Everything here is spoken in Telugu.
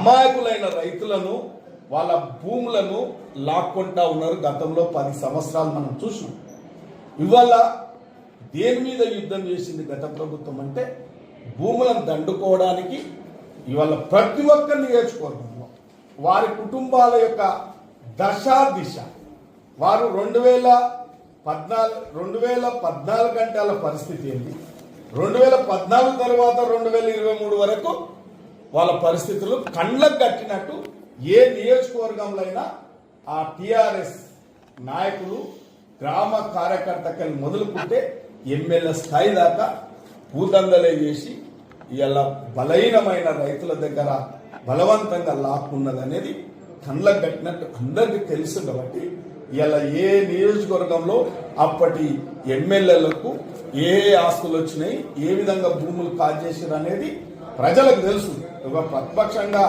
అమాయకులైన రైతులను వాళ్ళ భూములను లాక్కుంటా ఉన్నారు గతంలో పది సంవత్సరాలు మనం చూసినాం. ఇవాళ దేని మీద యుద్ధం చేసింది గత ప్రభుత్వం అంటే భూములను దండుకోవడానికి ఇవాళ ప్రతి ఒక్క నియోజకవర్గంలో వారి కుటుంబాల యొక్క దశ దిశ. వారు రెండు వేల పద్నాలుగు రెండు వేల పద్నాలుగు గంటల పరిస్థితి ఏంటి? రెండు వేల పద్నాలుగు తర్వాత రెండు వేల ఇరవై మూడు వరకు వాళ్ళ పరిస్థితులు కండ్లకు కట్టినట్టు ఏ నియోజకవర్గంలో అయినా ఆ టిఆర్ఎస్ నాయకులు గ్రామ కార్యకర్తకలు మొదలుకుంటే ఎమ్మెల్యే స్థాయి దాకా పూతందలే చేసి ఇలా బలహీనమైన రైతుల దగ్గర బలవంతంగా లాక్కున్నది అనేది కళ్ళకు కట్టినట్టు అందరికీ తెలుసు కాబట్టి ఇలా ఏ నియోజకవర్గంలో అప్పటి ఎమ్మెల్యేలకు ఏ ఏ ఆస్తులు వచ్చినాయి ఏ విధంగా భూములు కాజేసారు అనేది ప్రజలకు తెలుసు. ఒక ప్రతిపక్షంగా